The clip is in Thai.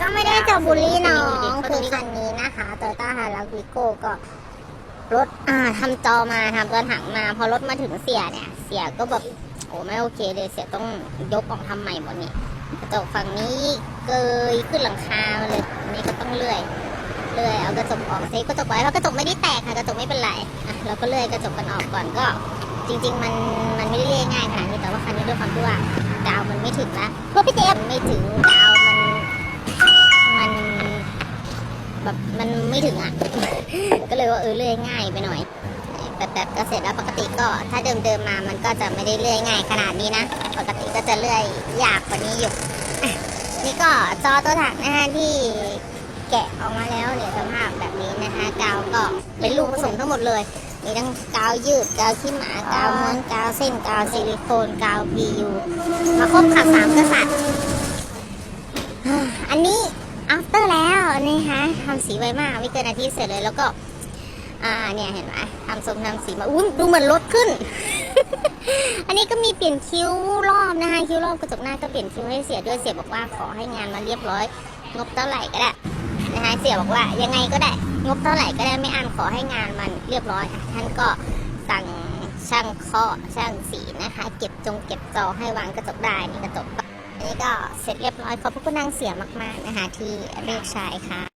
ก็ไม่ได้จะบูลลี่น้องคือคันนี้นะคะโตโยต้าฮาร์วิโก้ก็รถอ่าทำจอมาทำตัวถังมา พอรถมาถึงเสียเนี่ย เสียก็แบบโอ้ไม่โอเคเลยเสียต้องยกออกทำใหม่หมดนี่กระจกฝั่งนี้เกยขึ้นหลังคามาเลยอันนี้ก็ต้องเลื่อยเลื่อยเอากระจกออกเซฟกระจกไว้เพราะกระจกไม่ได้แตกค่ะกระจกไม่เป็นไรอะเราก็เลื่อยกระจกกันออกก่อนก็ จริง ๆ มันมันไม่ได้เลื่อยง่ายขนาดนี้แต่ว่าคันนี้ด้วยความที่ว่าดาวมันไม่ถึงละเพราะพี่เจฟไม่ถึงดาว แบบมันไม่ถึงอะ ก็เลยว่าเออเลื่อยง่ายไปหน่อยแบบแบบก็เสร็จแล้วปกติก็ถ้าเดิมเดิมๆมามันก็จะไม่ได้เลื่อยง่ายขนาดนี้นะ ปกติก็จะเลื่อยยากกว่านี้อยู่อะนี่ก็จอตัวถังนะคะที่แกะออกมาแล้วเนี่ยสภาพแบบนี้นะคะกาวก็เป็นลูกผสมทั้งหมดเลยมีทั้งกาวยืดกาวขี้หมากาวม้วนกาวเส้นกาวซิลิโคนกาว PU มาครบค่ะสามกษัตริย์อันนี้ after แล้วนะคะ ทำสีไวมาก ไม่เกินอาทิตย์เสร็จเลย แล้วก็ อ่าเนี่ยเห็นไหมทำทรงทำสีมาอุ้ยดูเหมือนรถขึ้น อันนี้ก็มีเปลี่ยนคิ้วรอบนะคะคิ้วรอบกระจกหน้าก็เปลี่ยนคิ้วให้เสียด้วยเสียบอกว่าขอให้งานมาเรียบร้อย งบเท่าไหร่ก็ได้นะคะเสียบอกว่ายังไงก็ได้ งบเท่าไหร่ก็ได้ไม่อันขอให้งานมันเรียบร้อยท่านก็สั่งช่างเคาะช่างสีนะคะ เก็บจงเก็บจอให้วางกระจกได้นี่กระจกอันนี้ก็เสร็จเรียบร้อยขอบพระคุณนางเสียมากๆนะคะที่เรียกใช้ค่ะ